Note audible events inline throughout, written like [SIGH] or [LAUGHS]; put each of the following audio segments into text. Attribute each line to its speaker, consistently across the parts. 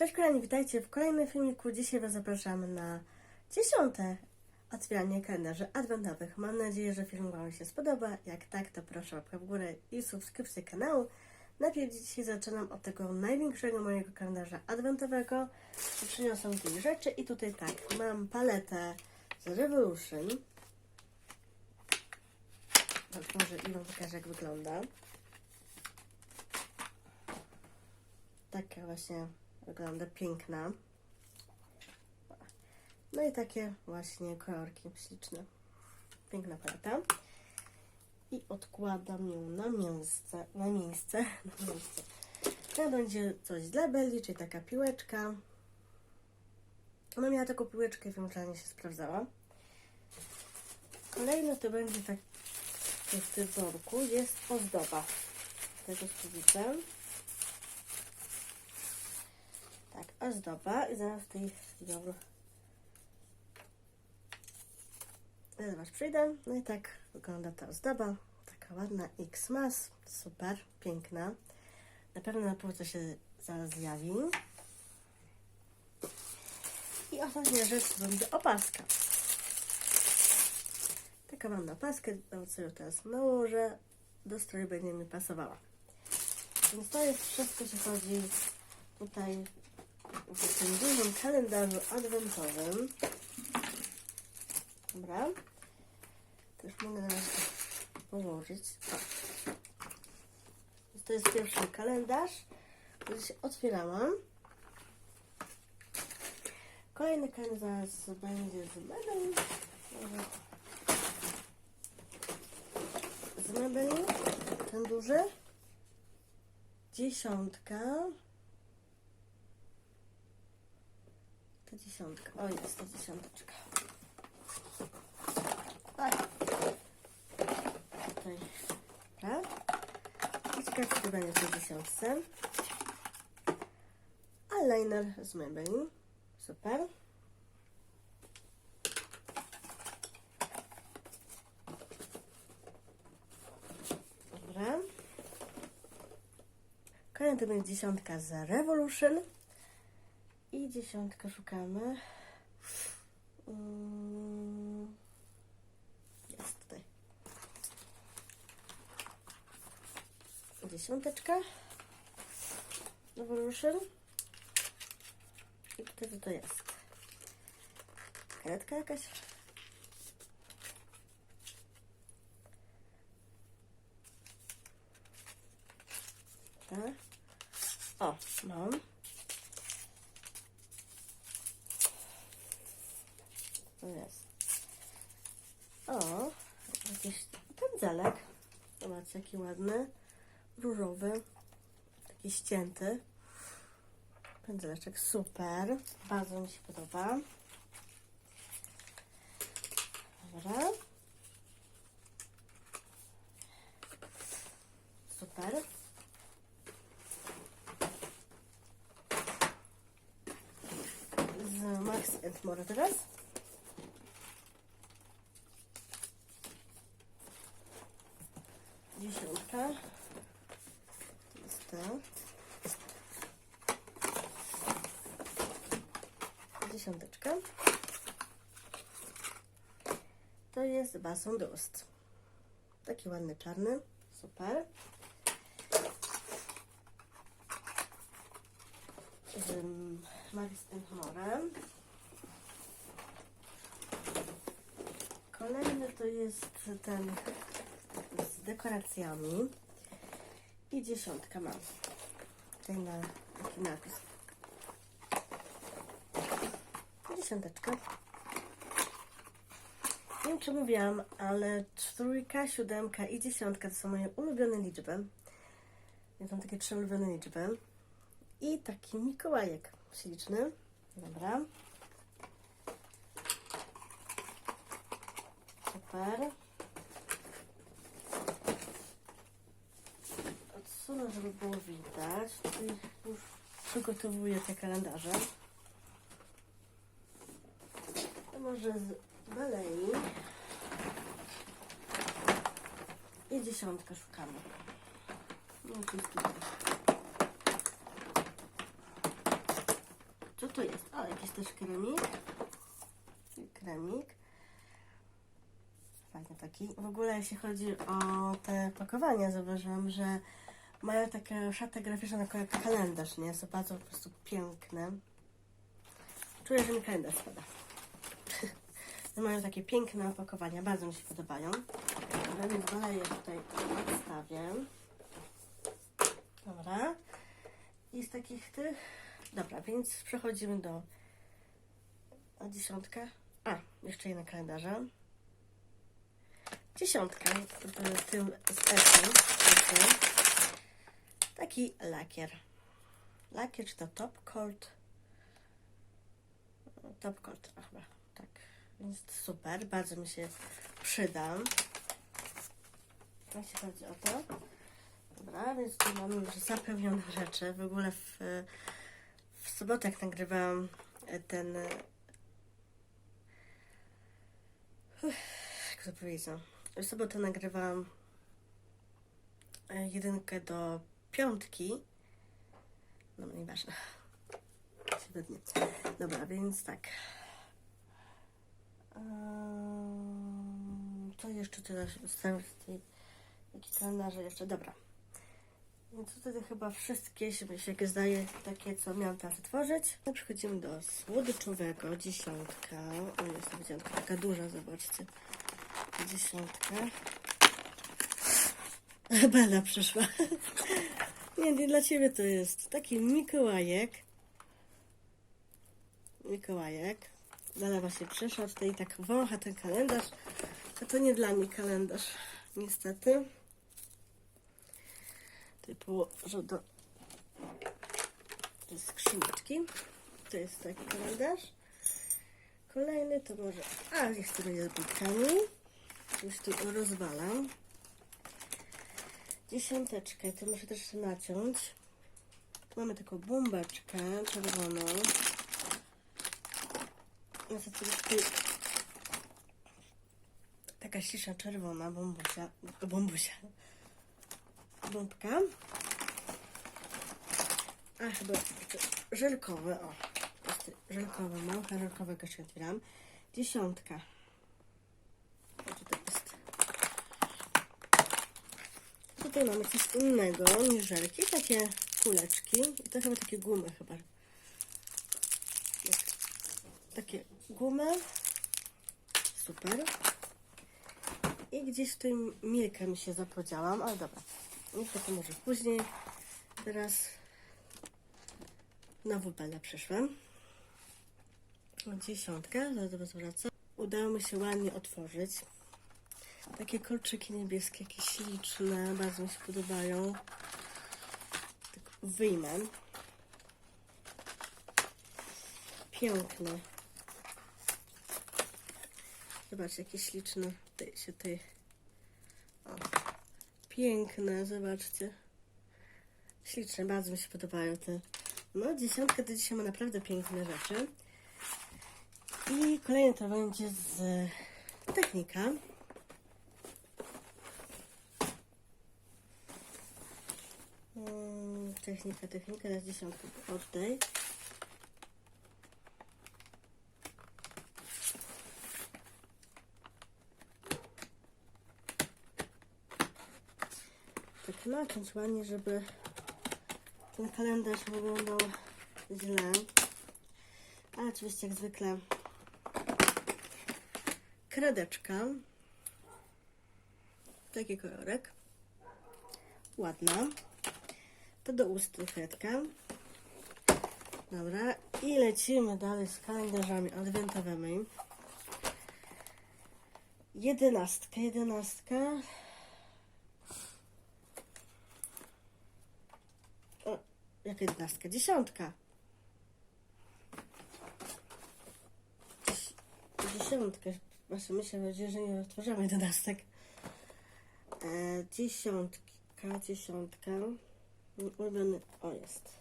Speaker 1: Cześć kochani, witajcie w kolejnym filmiku. Dzisiaj Was zapraszamy na dziesiąte otwieranie kalendarzy adwentowych. Mam nadzieję, że film Wam się spodoba. Jak tak, to proszę łapkę w górę i subskrypcję kanału. Najpierw dzisiaj zaczynam od tego największego mojego kalendarza adwentowego. Przyniosłam dwie rzeczy i tutaj tak, mam paletę z Revolution. Otworzę i Wam pokażę jak wygląda. Taka właśnie wygląda piękna. No i takie właśnie kolorki śliczne. Piękna paleta. I odkładam ją na miejsce. Na miejsce. [LAUGHS] Na miejsce. To będzie coś dla Belli, czyli taka piłeczka. Ona miała taką piłeczkę, wiem, że się sprawdzała. Kolejne to będzie tak w tym worku jest ozdoba. Tego spróbuję. Tak, ozdoba i zaraz tutaj ją zaraz przyjdę. No i tak wygląda ta ozdoba. Taka ładna X-Mas. Super, piękna. Na pewno na półce się zaraz zjawi. I ostatnia rzecz to będzie opaska. Taka mam na opaskę, nawet sobie teraz nałożę. Do stroju będzie mi pasowała. Więc to jest wszystko, jeśli chodzi tutaj w tym dużym kalendarzu adwentowym. Dobra. To już mogę razie położyć. To jest pierwszy kalendarz, który się otwierałam. Kolejny kalendarz będzie z mebeli. Może Z mebeli. Ten duży. Dziesiątka. To dziesiątka. O, jest to dziesiąteczka. Tak. Tutaj. Tak. I ciekawe, co będzie w tej dziesiątce. Eyeliner z Maybelline. Super. Dobra. Kolejna to będzie dziesiątka z Revolution. Dziesiątkę szukamy. Mm, Jest tutaj. Dziesiąteczka. Revolution. I tutaj to jest? Karetka jakaś? Tak. O, mam. To jest. O, jakiś pędzelek. Zobaczcie, jaki ładny. Różowy. Taki ścięty. Pędzeleczek super. Bardzo mi się podoba. Dobra. Super. Z Max More teraz. Dziesiątka. To jest to. Dziesiąteczka. To jest bason Dust. Taki ładny czarny. Super. Max and More. Kolejny to jest ten z dekoracjami. I dziesiątka mam. Tutaj na taki napis. Dziesiąteczka. Wiem, czy mówiłam, ale trójka, siódemka i dziesiątka to są moje ulubione liczby. Ja mam takie trzy ulubione liczby. I taki Mikołajek śliczny. Dobra. Super. Odsunę, żeby było widać. Tutaj już przygotowuję te kalendarze. To może z balei. I dziesiątkę szukamy. No. Co to jest? O, jakiś też kremik. Kremik. Fajny taki. W ogóle jeśli chodzi o te pakowania, zauważyłam, że mają takie szatę graficzne jak kalendarz, nie? Są bardzo po prostu piękne. Czuję, że mi kalendarz spada. Mają takie piękne opakowania, bardzo mi się podobają. Więc dalej je tutaj odstawię. Dobra. I z takich tych... Dobra, więc przechodzimy do... A dziesiątka? A, jeszcze jedna kalendarza. Dziesiątka, w tym z. Taki lakier. Lakier czy to top coat? Top coat, chyba. Więc super, bardzo mi się przyda. Jeśli chodzi o to. Dobra, więc tu mamy już zapełnione rzeczy. W ogóle w, w sobotę, jak nagrywałam ten. Uff, Jak to powiedzieć? W sobotę nagrywałam e, jedynkę do piątki. No, nieważne. Dobra, więc tak. Co jeszcze teraz zostałem z tej Jakie kalendarze jeszcze? Dobra. Więc tutaj chyba wszystkie się mi się zdaje takie, co miałam teraz otworzyć. No, przechodzimy do słodyczowego. Dziesiątka. O, jest to dziesiątka taka duża, zobaczcie. Dziesiątka. [LAUGHS] Bela przyszła. [LAUGHS] nie, nie dla ciebie to jest. Taki Mikołajek. Mikołajek. Bela właśnie przyszła tutaj i tak wącha ten kalendarz. A to nie dla mnie kalendarz. Niestety. Typu, że do tej skrzyneczki. To jest taki kalendarz. Kolejny to może... A, niech to będzie z. Już tu rozwalam. Dziesiąteczkę, to muszę też naciąć. Tu mamy taką bombeczkę czerwoną. Taka śliczna czerwona bombusia, bombusia, bombka. A chyba żelkowe, o, jest żelkowe, małpa żelkowego jeszcze otwieram. Dziesiątka. Tutaj jest. Tutaj mamy coś innego niż żelki, takie kuleczki. I to chyba takie gumy chyba. Takie gumy. Super. I gdzieś w tym Milkę mi się zapodziałam, ale dobra. Milkę to może później. Teraz na WPL przyszłam. Dziesiątka, zaraz wracam. Udało mi się ładnie otworzyć. Takie kolczyki niebieskie, jakieś śliczne, bardzo mi się podobają. Tak wyjmę. Piękne. Zobaczcie, jakie śliczne się tutaj. O, piękne, zobaczcie. Śliczne, bardzo mi się podobają te. No, dziesiątka to dzisiaj ma naprawdę piękne rzeczy. I kolejne to będzie z technika. Mm, Technika, technika, teraz dziesiątkę oddaj. Naciąć ładnie, żeby ten kalendarz wyglądał źle. Ale oczywiście jak zwykle kredeczka. Taki kolorek. Ładna. To do ust kredka. Dobra. I lecimy dalej z kalendarzami adwentowymi. Jedenastka, jedenastka. Jak jedenastka? Dziesiątka. Dzies dziesiątkę. Właśnie myślę, że nie otworzymy jedenastek. E, dziesiątka, dziesiątka. Ulubiony, o jest.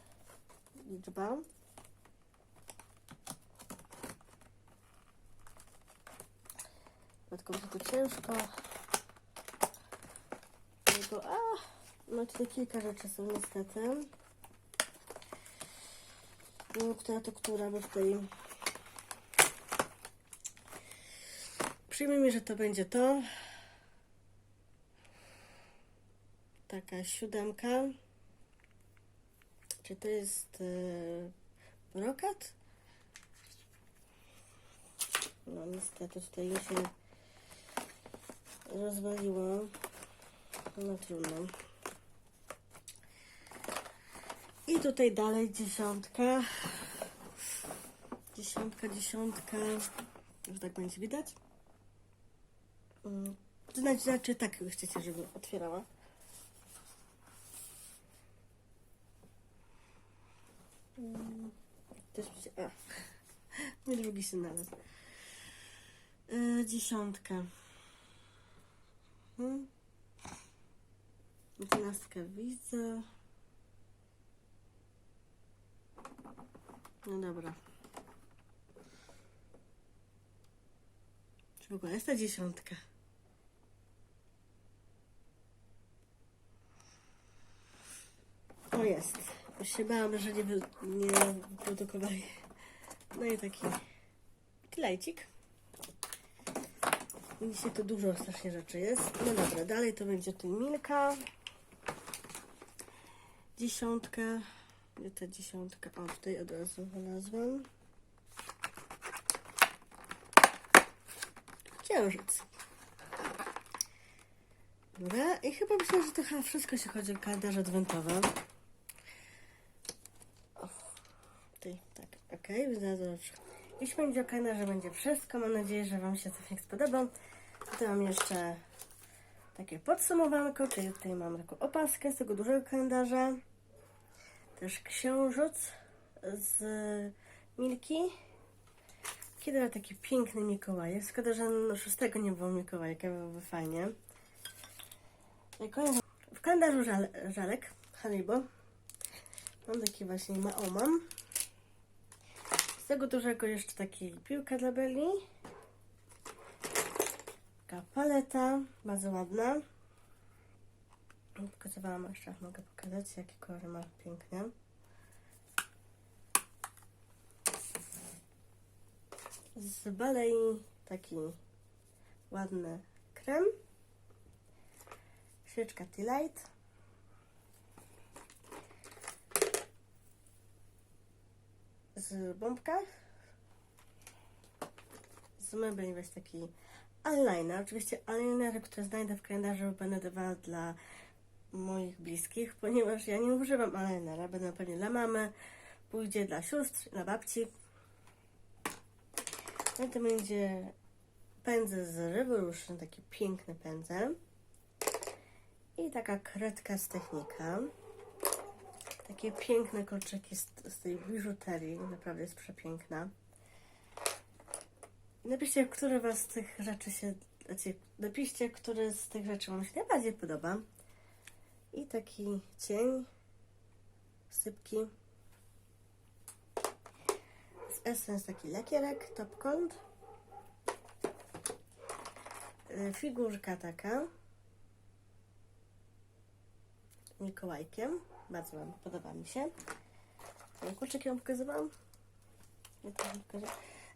Speaker 1: Liczba. Będzie to ciężko. Jego, a, no tutaj kilka rzeczy są niestety. Która to która, bo tutaj... Przyjmijmy, że to będzie to. Taka siódemka. Czy to jest yy, brokat? No niestety tutaj się rozwaliło. No trudno. I tutaj dalej dziesiątka. Dziesiątka, dziesiątka. Już tak będzie widać. Mm, To znaczy, znaczy tak chcecie, żeby otwierała. Mm, Też. A. [LAUGHS] Mój drugi się znalazł. Yy, dziesiątka. Hmm. Dwunastkę widzę. No dobra. Czy w ogóle jest ta dziesiątka? O jest. Już się bałam, że nie, nie produkowali. No i taki klejcik. Dzisiaj to dużo strasznie rzeczy jest. No dobra, dalej to będzie tu Milka. Dziesiątka. Ta dziesiątka? O, tutaj od razu znalazłam. Księżyc. Dobra, i chyba myślę, że to chyba wszystko, jeśli chodzi o kalendarze adwentowe. O, tutaj, tak, okej, okay, dobrze. Jeśli będzie o kalendarze, będzie wszystko. Mam nadzieję, że Wam się coś spodoba. Tutaj mam jeszcze takie podsumowanko, czyli tutaj mam taką opaskę z tego dużego kalendarza. Też księżyc z Milki. Kiedy taki piękny Mikołaj. Szkoda, że no szóstego nie było Mikołajka, byłoby fajnie. W kalendarzu żal, żalek Haribo mam taki właśnie Maomam. Z tego dużego jeszcze taki piłka dla Beli. Taka paleta, bardzo ładna. Pokazywałam jeszcze, mogę pokazać jakie kolory ma pięknie. Z balei taki ładny krem. Świeczka Tea Light. Z bombka. Z mebli weź taki eyeliner. Oczywiście eyelinery, które znajdę w kalendarzu będę dawała dla moich bliskich, ponieważ ja nie używam eyelinera. Będę pewnie dla mamy, pójdzie dla sióstr, dla babci. No to będzie pędzel z Revolution, taki piękny pędzel. I taka kredka z technika. Takie piękne kolczyki z, z tej biżuterii. Naprawdę jest przepiękna. Napiszcie, które Was z tych rzeczy się... Znaczy, napiszcie, które z tych rzeczy Wam się najbardziej podoba. I taki cień. Sypki. Z Essence taki lakierek, top coat. Y, Figurka taka. Mikołajkiem. Bardzo wam podoba mi się. Ten Kurczek ją pokazywałam.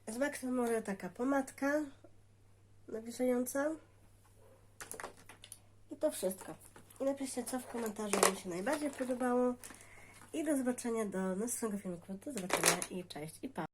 Speaker 1: Z Max More taka pomadka nawieszająca. I to wszystko. I napiszcie, co w komentarzu Wam się najbardziej podobało. I do zobaczenia do następnego filmiku. Do zobaczenia i cześć i pa.